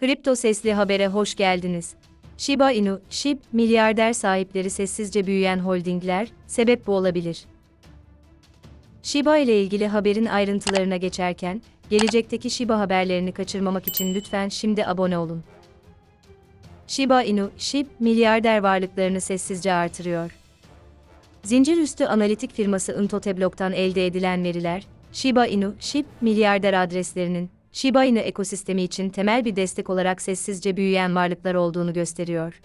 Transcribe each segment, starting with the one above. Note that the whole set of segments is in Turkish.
Kripto Sesli Haber'e hoş geldiniz. Shiba Inu, SHIB, milyarder sahipleri sessizce büyüyen holdingler, sebep bu olabilir. Shiba ile ilgili haberin ayrıntılarına geçerken, gelecekteki Shiba haberlerini kaçırmamak için lütfen şimdi abone olun. Shiba Inu, SHIB, milyarder varlıklarını sessizce artırıyor. Zincir üstü analitik firması Intoteblock'tan elde edilen veriler, Shiba Inu, SHIB, milyarder adreslerinin, Shiba Inu ekosistemi için temel bir destek olarak sessizce büyüyen varlıklar olduğunu gösteriyor.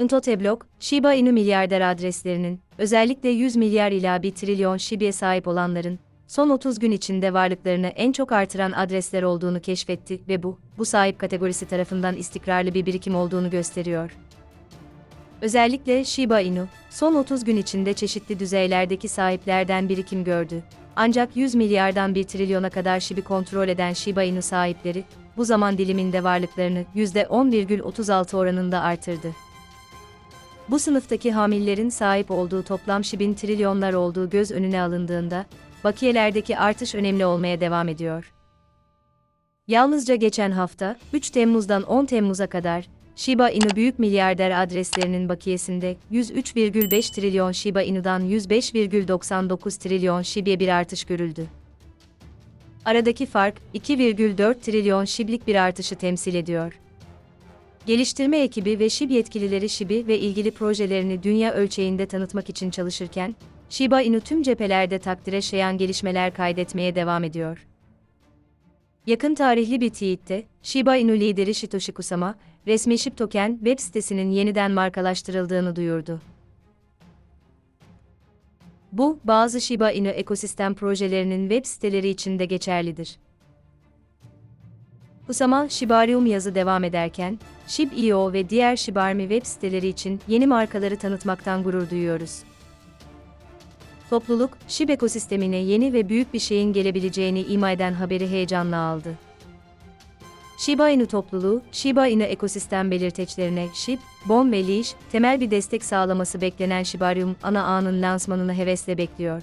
Intoteblock, Shiba Inu milyarder adreslerinin, özellikle 100 milyar ila 1 trilyon Shiba'ye sahip olanların, son 30 gün içinde varlıklarını en çok artıran adresler olduğunu keşfetti ve bu, bu sahip kategorisi tarafından istikrarlı bir birikim olduğunu gösteriyor. Özellikle Shiba Inu, son 30 gün içinde çeşitli düzeylerdeki sahiplerden birikim gördü. Ancak 100 milyardan 1 trilyona kadar Shibi kontrol eden Shiba Inu sahipleri, bu zaman diliminde varlıklarını %10,36 oranında artırdı. Bu sınıftaki hamillerin sahip olduğu toplam Shib'in trilyonlar olduğu göz önüne alındığında, bakiyelerdeki artış önemli olmaya devam ediyor. Yalnızca geçen hafta, 3 Temmuz'dan 10 Temmuz'a kadar, Shiba Inu büyük milyarder adreslerinin bakiyesinde 103,5 trilyon Shiba Inu'dan 105,99 trilyon Shibi'ye bir artış görüldü. Aradaki fark 2,4 trilyon Shib'lik bir artışı temsil ediyor. Geliştirme ekibi ve SHIB yetkilileri SHIB'i ve ilgili projelerini dünya ölçeğinde tanıtmak için çalışırken, Shiba Inu tüm cephelerde takdire şayan gelişmeler kaydetmeye devam ediyor. Yakın tarihli bir tweette, Shiba Inu lideri Satoshi Kusama, resmi SHIB token web sitesinin yeniden markalaştırıldığını duyurdu. Bu, bazı Shiba Inu ekosistem projelerinin web siteleri için de geçerlidir. Kusama, Shibarium yazı devam ederken, Shib.io ve diğer Shibarmi web siteleri için yeni markaları tanıtmaktan gurur duyuyoruz. Topluluk, Shib ekosistemine yeni ve büyük bir şeyin gelebileceğini ima eden haberi heyecanla aldı. Shiba Inu topluluğu, Shiba Inu ekosistem belirteçlerine SHIB, BOM ve Leash, temel bir destek sağlaması beklenen Shibarium ana ağının lansmanını hevesle bekliyor.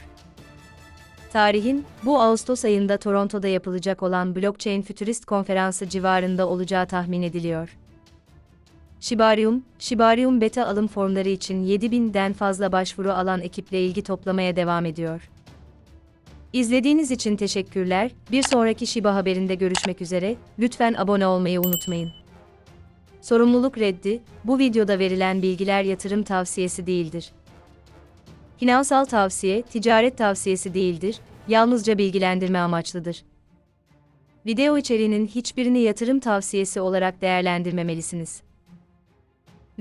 Tarihin, bu Ağustos ayında Toronto'da yapılacak olan Blockchain Futurist Konferansı civarında olacağı tahmin ediliyor. Shibarium, Shibarium beta alım formları için 7000'den fazla başvuru alan ekiple ilgi toplamaya devam ediyor. İzlediğiniz için teşekkürler. Bir sonraki Shiba haberinde görüşmek üzere. Lütfen abone olmayı unutmayın. Sorumluluk reddi, bu videoda verilen bilgiler yatırım tavsiyesi değildir. Finansal tavsiye, ticaret tavsiyesi değildir, yalnızca bilgilendirme amaçlıdır. Video içeriğinin hiçbirini yatırım tavsiyesi olarak değerlendirmemelisiniz.